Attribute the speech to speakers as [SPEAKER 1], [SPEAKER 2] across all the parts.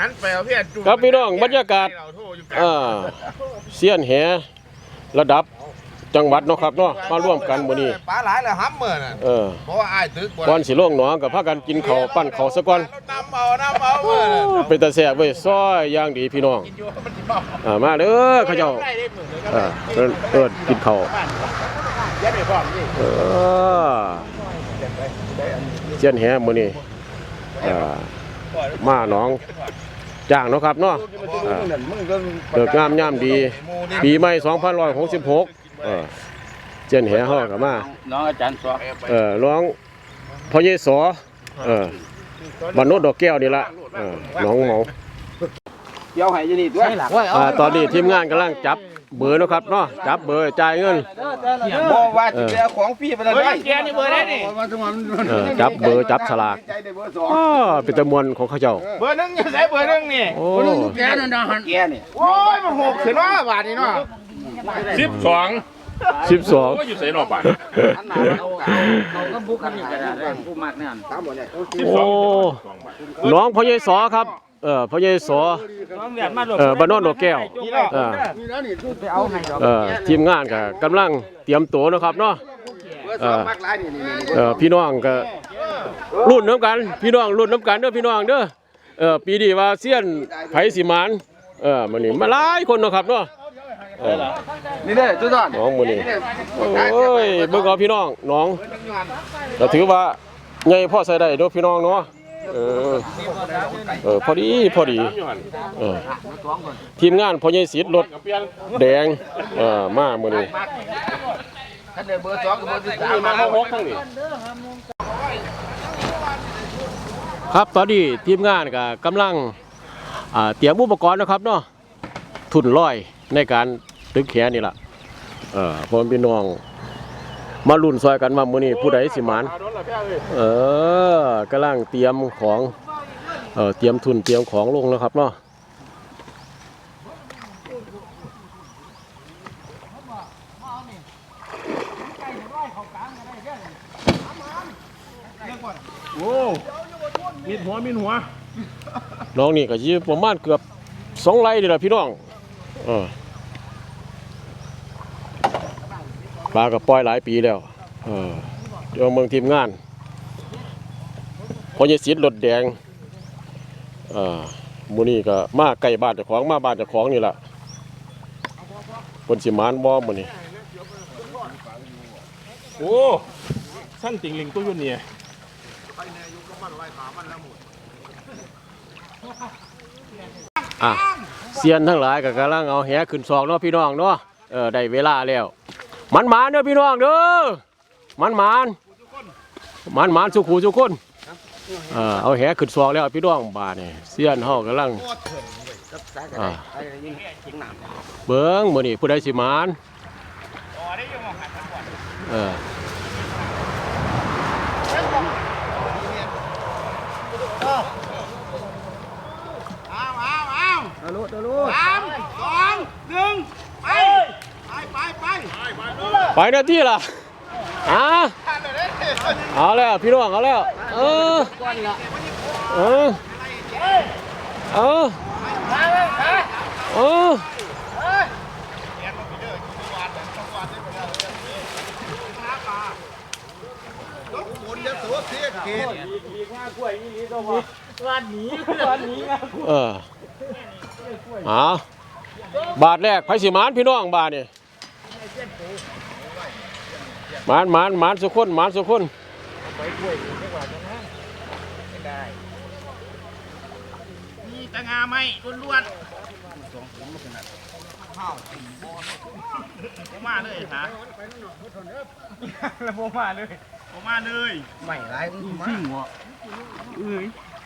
[SPEAKER 1] หันไปเอาเพี่อนจุ่ม
[SPEAKER 2] ครับพี่น้องบรรยากาศ
[SPEAKER 1] เโทรอยู่กลาง
[SPEAKER 2] อ่าเสี้ยนแหระดับจังหวัดเนาะครับเนาะมาร่วมกันมื้อนี้
[SPEAKER 1] ปลาหลายแล้วห้ำเมื่อน่ะ
[SPEAKER 2] เออ
[SPEAKER 1] เพราะว่าอ้ายตึกบ่
[SPEAKER 2] ก่อนสิลงหนองกับพากันกินข้าวปั้นข้าวซะก่อน
[SPEAKER 1] น้ำเอาน้ำเอาเมื่อน่ะ
[SPEAKER 2] เป็นตาแซ่บเว้ยซอยอย่างดีพี่น้อง
[SPEAKER 1] กินอยู่มันสิเมา
[SPEAKER 2] อ่ามาเด้อเขาเจ้า
[SPEAKER 1] ได้ได้มื้อ
[SPEAKER 2] เออเอิ้นเอิ้นกินข้าว
[SPEAKER 1] ยัดไปพร้อมนี่
[SPEAKER 2] เออเสี้ยนแหมื้อนี้อ่า มาหนองจ้างเนาะครับเนาะอ่าเลิกงามยามดี ปีใหม่2566เออเสี้ยนแหเฮาก็มา
[SPEAKER 3] น้องอาจารย์สอบ
[SPEAKER 2] เออร้องพ่อเยสอเออบ้านโนดดอกแก้วนี่ละเออน้องหมอง
[SPEAKER 3] เดี๋ยวให้อยี่นี่ด้วย
[SPEAKER 2] อ่าตอนนี้ทีมงานกำลังจับ เบอร์เนาะครับเนาะจับเบอร์จ่ายเงิน
[SPEAKER 3] บอกว่าจะเอาของฟรีไปเลย
[SPEAKER 1] เฮ้ยแกนี่เบอร์ได้นี่
[SPEAKER 2] เออจับเบอร์จับฉลาก
[SPEAKER 3] ใจได้เบอร์สอง
[SPEAKER 2] อ้อเป็นตะมวนของเขาเจ้า
[SPEAKER 1] เบอร์หนึงอยู่ไสเบอร์หนึงนี่
[SPEAKER 2] โอ้
[SPEAKER 3] แกนั่นนะฮันแกนี่
[SPEAKER 1] โอ้ยมันหกขึ้นว่าบาทนี่เนาะ
[SPEAKER 4] สิบสอง
[SPEAKER 2] สิบสอง
[SPEAKER 4] ก็อยู่ใส่นอกบ้าน
[SPEAKER 3] อันนั้นเอาเขาก็บุกขันนี่ก็ได้ผู้มากเนี่ยตามหมดเลย
[SPEAKER 2] โอ้น้องพ่อเยสอครับ เออพ่อเยสอเออบ้านโนดดอกแก้ว เออ
[SPEAKER 3] ไปเอาให้ดอก
[SPEAKER 2] เออทีมงานก็กำลังเตรียมตัวเนาะครับเนาะ
[SPEAKER 3] เบอร์สองมากหลายนี่นี่นี่
[SPEAKER 2] เออพี่น้องก็รุ่นน้ำกัน พี่น้องรุ่นน้ำกันเด้อพี่น้องเด้อเออปีนี้ว่าเซียนไผสิมานเออมื้อนี้มาหลายคนเนาะครับเนาะเออ
[SPEAKER 3] นี่เด้อจุดนอน
[SPEAKER 2] น้องมื้อนี้โอ้ยเบิ่งเอาพี่น้องน้องก็ถือว่าใหญ่พอใส่ได้เด้อพี่น้องเนาะ เออ เออ พอดี พอดี เออ ทีมงานพ่อใหญ่ศิษย์รถแดงเออมามื้อนี้
[SPEAKER 3] ถ้าเด้อเบอร์สองกับเบอร์สิบสาม
[SPEAKER 4] มา
[SPEAKER 3] มา
[SPEAKER 4] หกทั้งนี้
[SPEAKER 2] ครับตอนนี้ทีมงานก็กำลังอ่าเตรียมอุปกรณ์นะครับเนาะทุนร้อยในการตึกแขนนี่ล่ะเออพ่อพี่น้อง มาลุ่นซอยกันว่ามื้อนี้ผู้ใดสิหมานเออกำลังเตรียมของเออเตรียมทุนเตรียมของลงแล้วครับเนาะ
[SPEAKER 4] 哦โอ้มีหัวมีหัว
[SPEAKER 2] น้องนี่ก็สิประมาณเกือบสองไร่นี่ล่ะพี่น้องเออ ปลาก็ปล่อยหลายปีแล้วเออเดี๋ยวเมืองทีมงานพอจะสิทธิ์รถแดงเอ่อมูนี่ก็มาใกล้บ้านเจ้าของมาบ้านเจ้าของนี่แหละคนสิมานบ่มื้อนี้
[SPEAKER 4] โอ้สั้นติงลิงตัวอยุ่นเนี่ย
[SPEAKER 2] อะเซียนทั้งหลายก็กำลังเอาแหขึ้นซอกเนาะพี่น้องเนาะเออได้เวลาแล้ว มันหมานเด้อพี่น้องเด้อมันหมานมันหมานสุขูสุกคนเออเอาแหขึ้นซอกแล้วพี่น้องบาเนี่เซียนห่อกำลังเบิ้งมือนี่ผู้ใดสิมานเออ
[SPEAKER 1] เอาเอาเอาตะลุตะลุสามสองหนึ่งไปไปไปไป
[SPEAKER 2] ไปหน้าที่ล่ะอะเอาแล้วพี่น้องเอาแล้วเออเออเออเออ
[SPEAKER 1] คนจะตัวเสียเอ
[SPEAKER 2] อเอาบาทแรกไผสิหมานพี่น้องบาทนี่ มานมานมานสุกคนมานสุกคน
[SPEAKER 1] มีตะงาไหมล้วนๆผมมาเลยฮะแล้วผมมาเลยผมมาเลย
[SPEAKER 3] ไม่หลายมันมา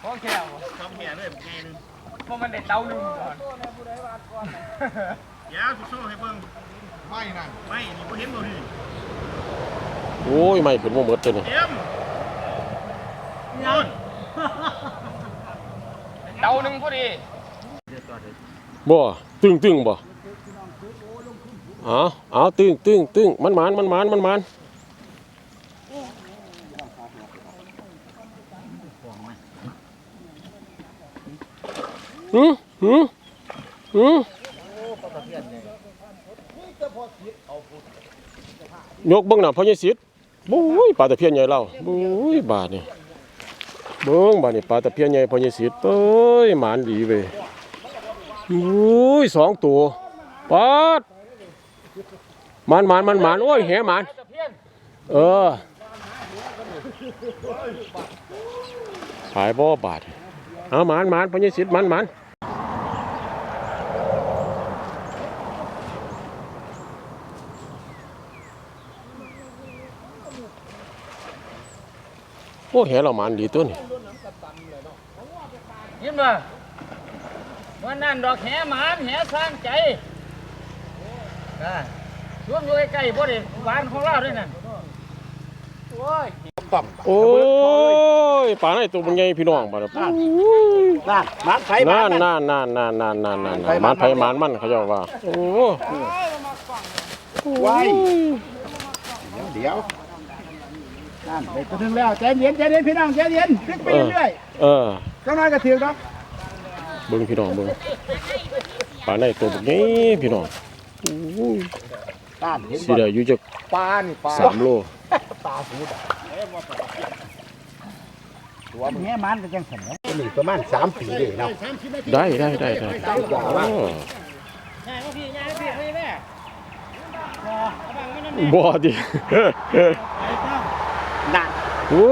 [SPEAKER 1] ท้องแค่ท้องแค่เลยผมแค่นึง
[SPEAKER 3] เพราะมันได้เตาหนึ่งก่อน
[SPEAKER 1] ยาวสุดโซ่ให้เบิ่งไม่นั่นไม่นี่ผมเห็นบ่นี่
[SPEAKER 2] โอ้ยไม่ขึ้นบ่หมดตัวนี่
[SPEAKER 1] เอ็มนู่น
[SPEAKER 3] เตาหนึ่งพอดี
[SPEAKER 2] บ่ตึงตึงบ่เอาเอาตึงตึงตึงมันหมานมันหมานมันหมานหืมหืมหืมยกเบิ่งน่ะพ่อใหญ่สิทธิ์ บุ้ยปลาตะเพียนใหญ่เราบุ้ยบาดนี่เบิ่งบาดนี่ปลาตะเพียนใหญ่พอใหญ่สิทธิ์เอ้ยหมานดีเว้ยอุ้ยสองตัวปาดหมานหมานหมานหมานโอ้ยแหหมานเออขายบ่บาทเอาหมานหมานพอใหญ่สิทธิ์หมานหมาน โอ้แหเราหมานดีตัวนี่
[SPEAKER 4] เห็นบ่วันนั้นดอกแหหมานแหสร้างใจอ่าช่วงอยู่ใกล้ๆบ่ได้หวานของเราด้วยนั่นโอ้ย
[SPEAKER 2] โอ้ยปลาในตัวมันใหญ่พี่น้องบาดนี้
[SPEAKER 3] นั่นมัดไฟ
[SPEAKER 2] นั่นนั่นนั่นนั่นนั่นนั่นนั่นหมานไผหมานมันเขาเจ้าว่าโอ้
[SPEAKER 3] ไว้เดี๋ยว นั่นไปตัวหนึงแล้วใจเย็นใจเย็นพี่น้องใจเย็นพลิกไปเรื่อย
[SPEAKER 2] เออ
[SPEAKER 3] ๆก็น้อยก็ถือครับ
[SPEAKER 2] เบิ่งพี่น้องเบิ่งปลาในตัวบักใหญ่พี่น้องโอ้ย
[SPEAKER 3] นั่นเห็น
[SPEAKER 2] สิ
[SPEAKER 3] บ่
[SPEAKER 2] ได้อยู่จัก
[SPEAKER 3] ปลานี่ปลา
[SPEAKER 2] สามโล
[SPEAKER 3] ปลาสูดตัวมันแง่มันก็จังซั่นนะนี่ประมาณ3ปีเด้เนาะ
[SPEAKER 2] ได้ได้ได้ได้โอ้บ่ดิ
[SPEAKER 3] นั่น
[SPEAKER 2] โอ้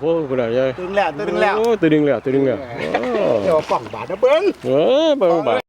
[SPEAKER 2] พวกผู้ใดใหญ่
[SPEAKER 3] ตึงแล้วตึงแล้ว
[SPEAKER 2] โอ้ตัวดึงแล้วตัวดึงแล้วโอ้
[SPEAKER 3] เดี๋ยวป้องบาดนะเบิ่ง
[SPEAKER 2] เออเบิ่งบาด